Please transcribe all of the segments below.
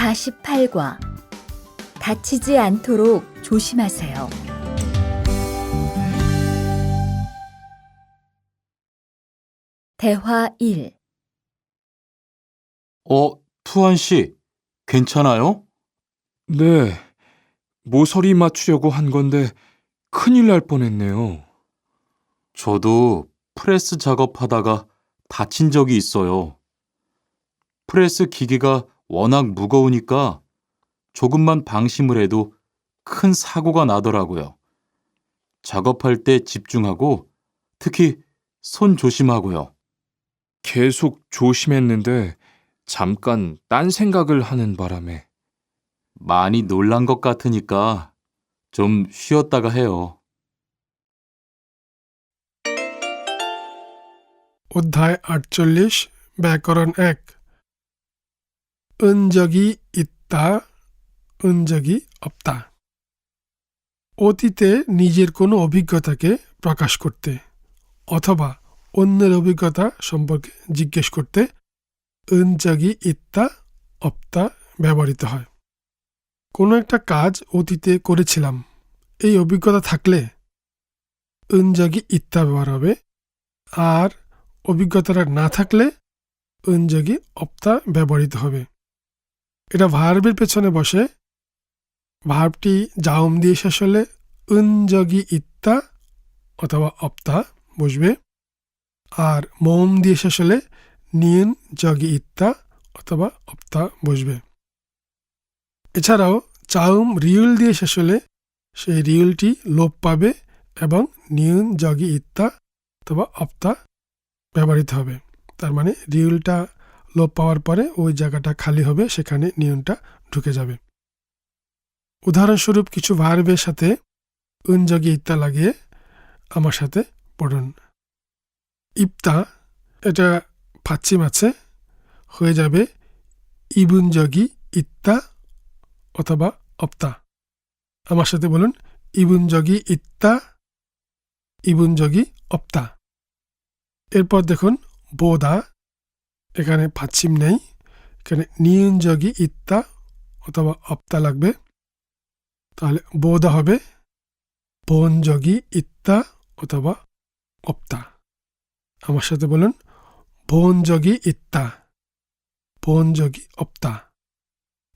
48과 다치지 않도록 조심하세요. 대화 1. 어, 투한 씨, 괜찮아요? 네, 모서리 맞추려고 한 건데 큰일 날 뻔했네요. 저도 프레스 작업하다가 다친 적이 있어요. 프레스 기계가 워낙 무거우니까 조금만 방심을 해도 큰 사고가 나더라고요. 작업할 때 집중하고 특히 손 조심하고요. 계속 조심했는데 잠깐 딴 생각을 하는 바람에 많이 놀란 것 같으니까 좀 쉬었다가 해요. অধ্যায় আটচল্লিশ ব্যাকরণ এক 은적이 있다, 은적이 없다. অতীতে নিজের কোনো অভিজ্ঞতাকে প্রকাশ করতে অথবা অন্যের অভিজ্ঞতা সম্পর্কে জিজ্ঞেস করতে 은적이 있다, 없다 ব্যবহৃত হয় কোনো একটা কাজ অতীতে করেছিলাম এই অভিজ্ঞতা থাকলে 은적이 있다 ব্যবহার হবে আর অভিজ্ঞতাটা না থাকলে 은적이 없다 ব্যবহৃত হবে এটা ভার্বের পেছনে বসে। ভার্বটি জাউম দিয়ে শেষ হলে উঞ্জগি ইত্তা অথবা অপ্তা বসবে। আর মোম দিয়ে শেষ হলে নিয়ন জগি ইত্তা অথবা অপ্তা বসবে। এছাড়াও চাউম রিউল দিয়ে শেষ হলে সেই রিউলটি লোপ পাবে এবং নিয়ন জগি ইত্তা অথবা অপ্তা ব্যবহৃত হবে। তার মানে রিউলটা লোপ পাওয়ার পরে ওই জায়গাটা খালি হবে, সেখানে নিয়নটা ঢুকে যাবে। উদাহরণস্বরূপ কিছু ভার্বের সাথে উনজগি ইত্তা লাগিয়ে আমার সাথে পড়ুন। ইপ্তা, এটা পাচ্ছিম আছে হয়ে যাবে ইবুনজগি ইত্তা অথবা অপ্তা। আমার সাথে বলুন, ইবুনজগি ইত্তা, ইবুনজগি অপ্তা। এরপর দেখুন, বোদা এখানে পাচ্ছিম নেই। এখানে নিয়নজগি ইত্তা অথবা অপ্তা লাগবে। তাহলে বোদা হবে বনজগি ইত্তা অথবা অপ্তা। আমার সাথে বলুন বনজগি ইত্তা বনজগি অপ্তা।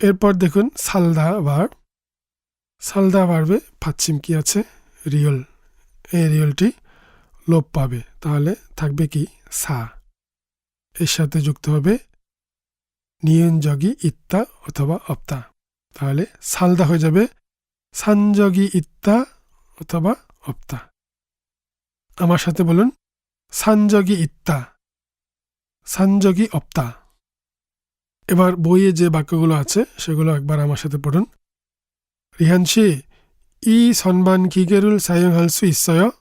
এরপর দেখুন সালদা ভার্ব সালদা ভার্বে পাচ্ছিম কি আছে? রিয়ল এই রিয়লটি লোপ পাবে। তাহলে থাকবে কি সা। এর সাথে যুক্ত হবে নিয়নজগি ইত্তা অথবা অপ্তা তাহলে সালদা হয়ে যাবে সানজগি ইত্তা অথবা অপ্তা আমার সাথে বলুন সানজগি ইত্তা সানজগি অপ্তা এবার বইয়ে যে বাক্যগুলো আছে সেগুলো একবার আমার সাথে পড়ুন রিহানশি 이 선반 기계를 사용할 수 있어요?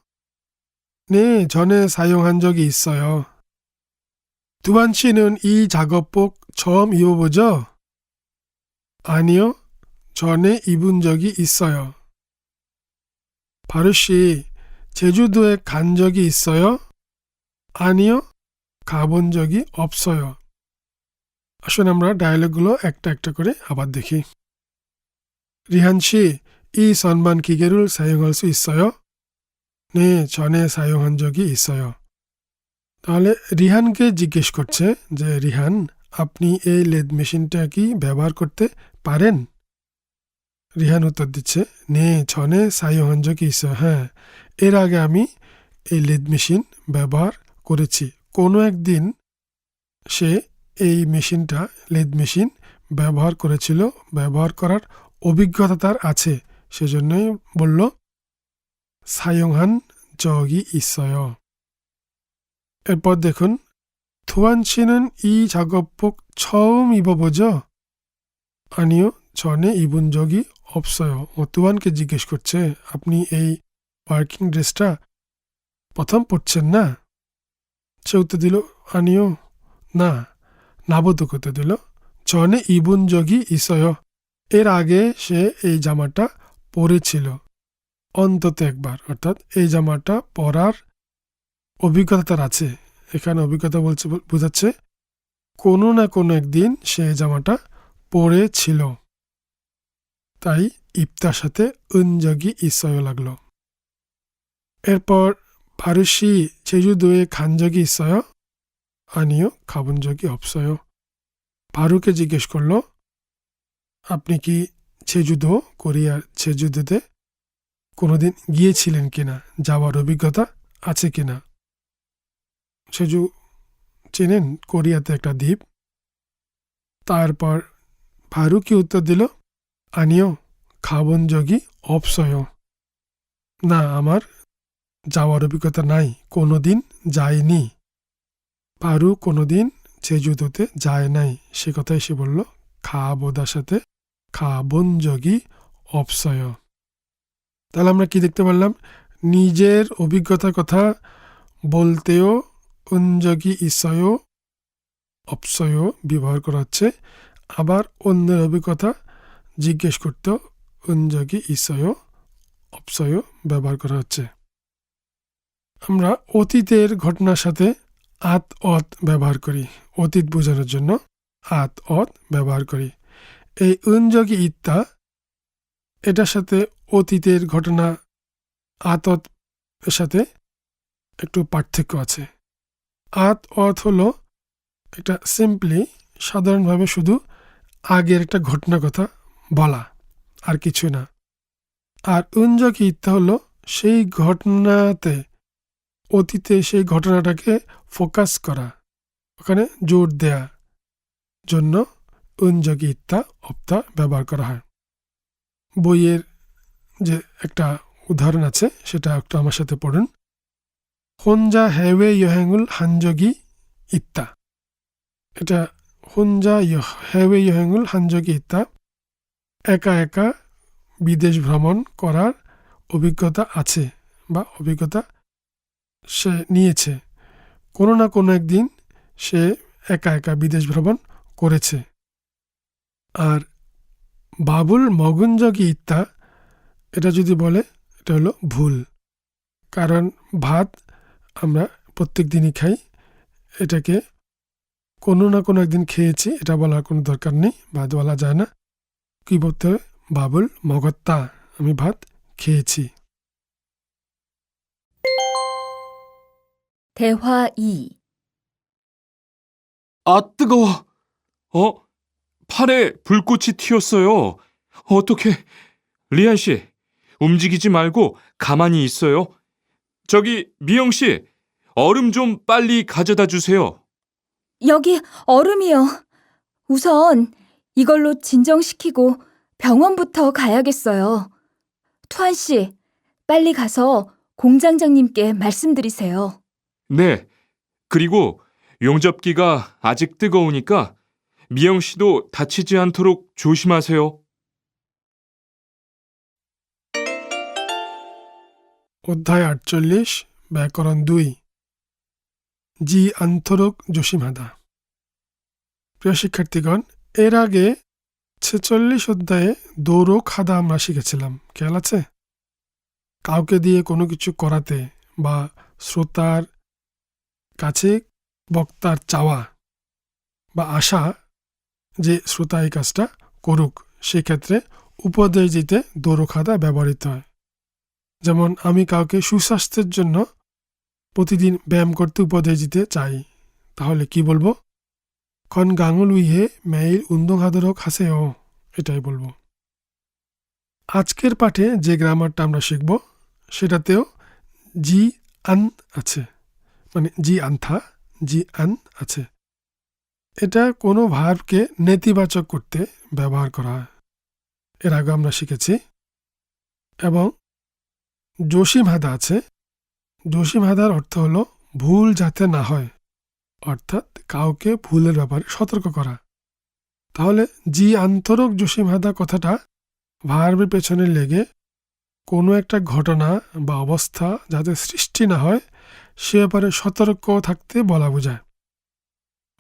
네, 전에 사용한 적이 있어요. 두반 씨는 이 작업복 처음 입어보죠? 아니요, 전에 입은 적이 있어요. 바루 씨, 제주도에 간 적이 있어요? 아니요, 가본 적이 없어요. আসুন আমরা ডায়ালগগুলো একটা একটা করে আবার দেখি রিহান 씨, 이 선반 기계를 사용할 수 있어요? 네, 전에 사용한 적이 있어요. তাহলে রিহানকে জিজ্ঞেস করছে যে, রিহান, আপনি এই লেদ মেশিনটা কি ব্যবহার করতে পারেন? রিহান উত্তর দিচ্ছে, নে, ছনে সাইহঞ্জ কি হ্যাঁ এর আগে আমি এই লেদ মেশিন ব্যবহার করেছি। কোনো একদিন সে এই মেশিনটা, লেদ মেশিন ব্যবহার করেছিল, ব্যবহার করার অভিজ্ঞতা তার আছে। সেজন্যই বলল সায়ংহান জগি ঈশ্বয় এরপর দেখুন থুয়ান 씨는 이 작업복 처음 입어보죠? 아니요, 전에 입은 적이 없어요. ও তুয়ানকে জিজ্ঞেস করছে আপনি এই ওয়ার্কিং ড্রেসটা প্রথম পরছেন না সে উত্তর দিল আনিও না নাবোধক উত্তর দিল 전에 입은 적이 있어요. এর আগে সে এই জামাটা পরেছিল অন্তত একবার অর্থাৎ এই জামাটা পরার অভিজ্ঞতা তার আছে। এখানে অভিজ্ঞতা বলছে, বোঝাচ্ছে, কোনো না কোনো একদিন সে জামাটা পরেছিল। তাই ইফতার সাথে উঞ্জগি ইসয় লাগল। এরপর ফারুসি ছেজু দোয়ে খানজগি ইসয় আনিও খাবনজগি অপসয় ফারুকে জিজ্ঞেস করল, আপনি কি ছেজুদো কোরিয়ার ছেজুদোতে কোনোদিন গিয়েছিলেন কিনা? যাওয়ার অভিজ্ঞতা আছে কিনা? সেজু চেনেন কোরিয়াতে একটা দ্বীপ। তারপর ভারু কি উত্তর দিল, আনিও খাবন যোগী অপসয়। না, আমার যাওয়ার অভিজ্ঞতা নাই কোনো দিন যায়নি পারু কোনোদিন যেজুদোতে যায় নাই। সে কথাই সে বলল, খাবোদার সাথে খাবন যোগী অপসয়। তাহলে আমরা কি দেখতে পারলাম? নিজের অভিজ্ঞতার কথা বলতেও উনযোগী ইসয় অপসয় ব্যবহার করা হচ্ছে আবার অন্যের অভিজ্ঞতা জিজ্ঞেস করতেও উনযোগী ইসয় অপসয় ব্যবহার করা হচ্ছে আমরা অতীতের ঘটনার সাথে আত অত ব্যবহার করি অতীত বোঝানোর জন্য আত অত ব্যবহার করি এই উনযোগী ইত্যা এটার সাথে অতীতের ঘটনা আতত এর সাথে একটু পার্থক্য আছে আত অত হলো এটা সিম্পলি সাধারণভাবে শুধু আগের একটা ঘটনা কথা বলা, আর কিছু না। আর উনজকি ইত্যা হলো সেই ঘটনাতে, অতীতে সেই ঘটনাটাকে ফোকাস করা, ওখানে জোর দেয়া, জন্য উনজকি ইত্যা অপ্তা ব্যবহার করা হয়। বইয়ের যে একটা উদাহরণ আছে, সেটা একটু আমার সাথে পড়ুন। হঞ্জা হেওয়ে ইহেঙ্গুল হানজগি ইত্তা এটা হঞ্জা হেওয়ে ইহেঙ্গুল হানজগি ইত্তা একা একা বিদেশ ভ্রমণ করার অভিজ্ঞতা আছে বা অভিজ্ঞতা সে নিয়েছে কোনো না কোনো একদিন সে একা একা বিদেশ ভ্রমণ করেছে আর বাবুল মগুঞ্জগি ইত্যা এটা যদি বলে এটা হলো ভুল কারণ ভাত আমরা প্রত্যেক দিনই খাই এটাকে কোনো না কোনো একদিন খেয়েছি এটা বলার কোনো দরকার নেই ভাত বলা যায় না কি বলতে হবে বাবুল মগত্তা আমি ভাত খেয়েছি 대화 2. 아, 뜨거워. 어? 팔에 불꽃이 튀었어요. 어떻게? 리안 씨, 움직이지 말고 가만히 있어요. 저기 미영 씨, 얼음 좀 빨리 가져다 주세요. 여기 얼음이요. 우선 이걸로 진정시키고 병원부터 가야겠어요. 투한 씨, 빨리 가서 공장장님께 말씀드리세요. 네. 그리고 용접기가 아직 뜨거우니까 미영 씨도 다치지 않도록 조심하세요. অধ্যায় আটচল্লিশ, ব্যাকরণ দুই। জি আন্তরক জসিমাদা প্রিয় শিক্ষার্থীগণ, এর আগে ছেচল্লিশ অধ্যায়ে দৌড়ো খাদা আমরা শিখেছিলাম। খেয়াল আছে? কাউকে দিয়ে কোনো কিছু করাতে বা শ্রোতার কাছে বক্তার চাওয়া বা আশা যে শ্রোতা এই কাজটা করুক, সেক্ষেত্রে উপদেশ দিতে দৌড়ো খাদা ব্যবহৃত হয়। যেমন আমি কাউকে সুস্বাস্থ্যের জন্য প্রতিদিন ব্যায়াম করতে উপদেশ দিতে চাই, তাহলে কি বলব? খন গাঙুল উইহে মেইল উন্দং হাদরক ও, এটাই বলব। আজকের পাঠে যে গ্রামারটা আমরা শিখব, সেটাতেও জি আন আছে মানে জি আনথা, জি আন আছে। এটা কোনো ভার্বকে নেতিবাচক করতে ব্যবহার করা হয় এর আগে আমরা শিখেছি। এবং জসিম হাদা আছে। জসিম হাদার অর্থ হল ভুল যাতে না হয়, অর্থাৎ কাউকে ভুলের ব্যাপারে সতর্ক করা। তাহলে জি আন্তরক জসিম হাদা কথাটা ভার্বের পেছনে লেগে কোনো একটা ঘটনা বা অবস্থা যাতে সৃষ্টি না হয়, সে ব্যাপারে সতর্ক থাকতে বলা বোঝায়।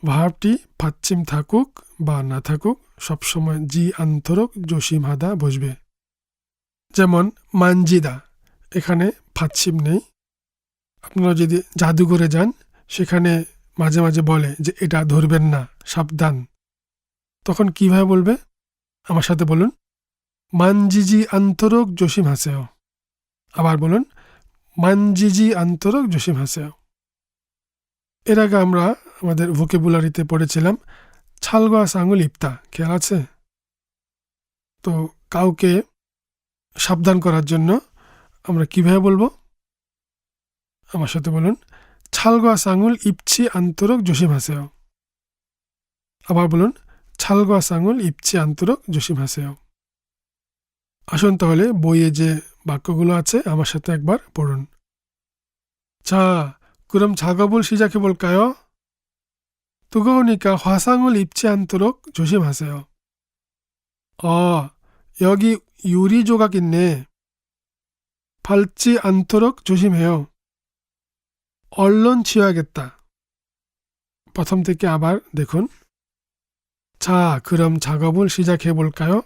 ভার্বটি পাচ্ছিম থাকুক বা না থাকুক, সবসময় জি আন্তরক জসিম হাদা বসবে। যেমন মানজিদা। এখানে ফাচ্ছিম নেই। আপনারা যদি জাদুঘরে যান, সেখানে মাঝে মাঝে বলে যে এটা ধরবেন না, সাবধান। তখন কীভাবে বলবে? আমার সাথে বলুন, মানজিজি আন্তরক জসিম হাসেও। আবার বলুন, মানজিজি আন্তরক জসিম হাসেও। এর আগে আমরা আমাদের ভোকেবুলারিতে পড়েছিলাম, ছালগোয়া সাঙ্গুল ইপ্তা খেয়াল আছে? তো কাউকে সাবধান করার জন্য আমরা কিভাবে বলবো আমার সাথে বলুন ছালগোয়া সাঙ্গুল ইপছি আন্তরক জসিম হাসেও আবার বলুন ছালগোয়া সাঙ্গুল ইপছি আন্তরক জসিম হাসেও আসুন তাহলে বইয়ে যে বাক্যগুলো আছে আমার সাথে একবার পড়ুন 자 그럼 작업을 시작해 볼까요? 뜨거우니까 화상을 입지 않도록 조심하세요. 어, 여기 유리 조각 있네. 밟지 않도록 조심해요. 얼른 치워야겠다. প্রথম থেকে আবার দেখুন 자 그럼 작업을 시작해 볼까요?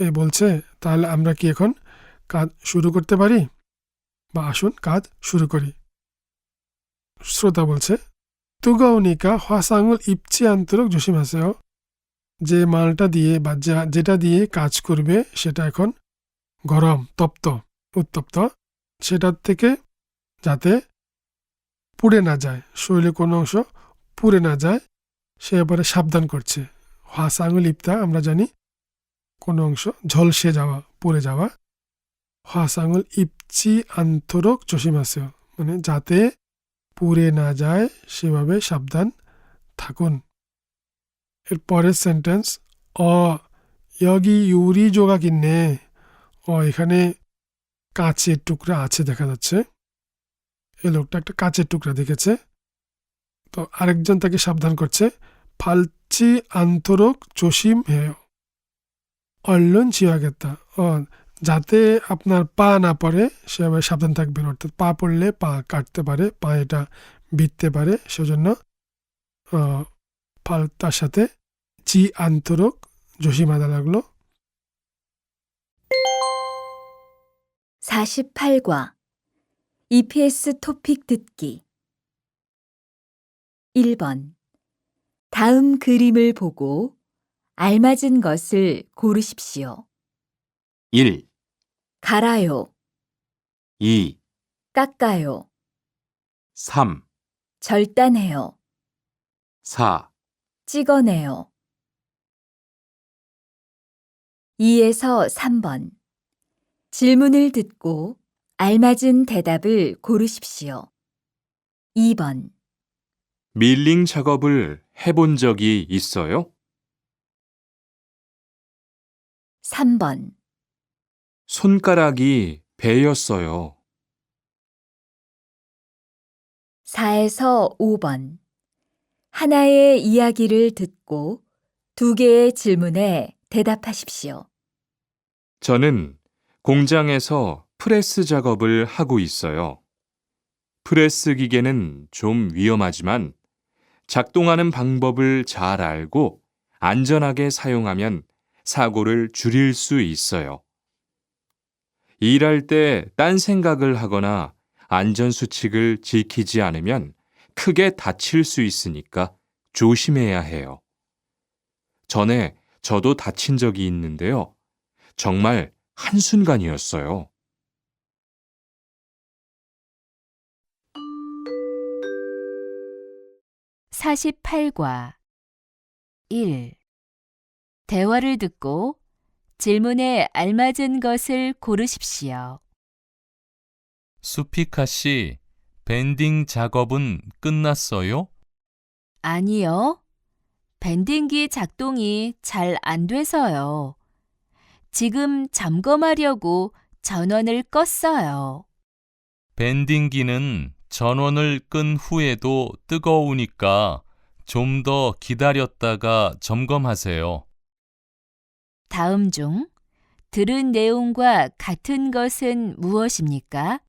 এ বলছে তাহলে আমরা কি এখন কাজ শুরু করতে পারি বা আসুন কাজ শুরু করি শ্রোতা বলছে তুগাউনিকা 화상을 입지 않도록 조심하세요. যে মালটা দিয়ে বা যা- যেটা দিয়ে কাজ করবে সেটা এখন গরম তপ্ত উত্তপ্ত, সেটার থেকে যাতে পুড়ে না যায়, শরীরে কোনো অংশ পুড়ে না যায়, সে এবারে সাবধান করছে। হাসাঙ্গুল ইপ্তা আমরা জানি, কোনো অংশ ঝলসে যাওয়া, পুড়ে যাওয়া। হাসাঙ্গুল ইপচি আন্তরক জসিমাসেও মানে যাতে পুড়ে না যায়, সেভাবে সাবধান থাকুন। এর পরের সেন্টেন্স অ, ইয়গি ইউরি যোগা কিনে অ, এখানে কাঁচের টুকরা আছে, দেখা যাচ্ছে। এই লোকটা একটা কাঁচের টুকরা দেখেছে। তো আরেকজন তাকে সাবধান করছে। ফালচি, আন্তরক চসিম হে অল্লন চিয়াগেতা যাতে আপনার পা না পড়ে সেভাবে সাবধান থাকবেন। অর্থাৎ পা পড়লে পা কাটতে পারে, পা এটা বিততে পারে, সেজন্য ফাল, তার সাথে চি, আন্তরক জসিমাদা লাগল। 48과 EPS 토픽 듣기. 1번. 다음 그림을 보고 알맞은 것을 고르십시오. 1, 갈아요, 2, 깎아요, 3, 절단해요, 4, 찍어내요. 2에서 3번 질문을 듣고 알맞은 대답을 고르십시오. 2번 밀링 작업을 해본 적이 있어요? 3번 손가락이 베였어요. 4에서 5번 하나의 이야기를 듣고 두 개의 질문에 대답하십시오. 저는 공장에서 프레스 작업을 하고 있어요. 프레스 기계는 좀 위험하지만 작동하는 방법을 잘 알고 안전하게 사용하면 사고를 줄일 수 있어요. 일할 때 딴 생각을 하거나 안전수칙을 지키지 않으면 크게 다칠 수 있으니까 조심해야 해요. 전에 저도 다친 적이 있는데요. 정말 한순간이었어요. 사십팔과 일 대화를 듣고 질문에 알맞은 것을 고르십시오. 수피카 씨, 밴딩 작업은 끝났어요? 아니요. 밴딩기 작동이 잘 안 돼서요. 지금 점검하려고 전원을 껐어요. 밴딩기는 전원을 끈 후에도 뜨거우니까 좀 더 기다렸다가 점검하세요. 다음 중 들은 내용과 같은 것은 무엇입니까?